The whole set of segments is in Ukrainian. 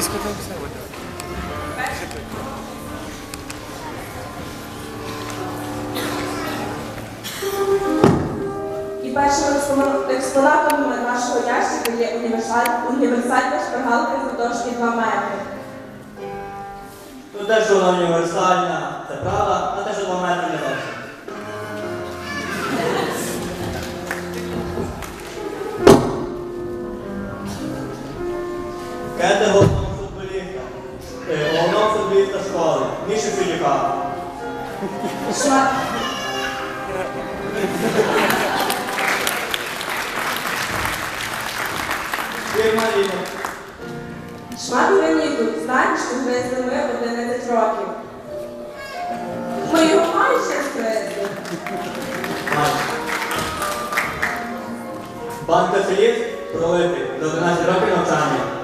Англійську там все буде. І першим експонатом нашого ящика є універсаль- універсальна шпаргалка завдовжки 2 метри. Ну те, що вона універсальна, це правда, а те, що два метри не головного футболіста. Е, Головного футболіста школи. Міші Філіка. Шмат... Фірма Ліна. Шмат граніту, знаєш, що гризли ми 11 років. Ми його майже скризли. Банк Каселіт пролитий до 11 років навчання.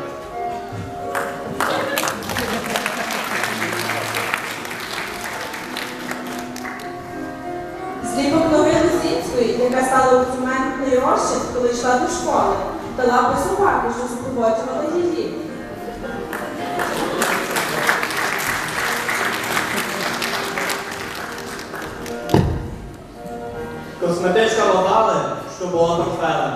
Зліпок ноги Лисицької, яка стала цементний розчин, коли йшла до школи, та лапи собаки, що супроводжували її. Косметичка лопали, що була портфелем.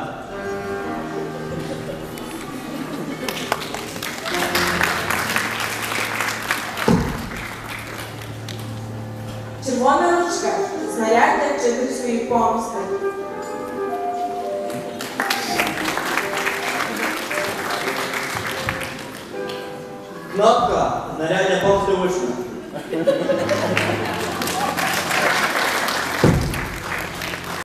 Червона ручка, знаряддя вчительської помсти. Кнопка, знаряддя помсти учня.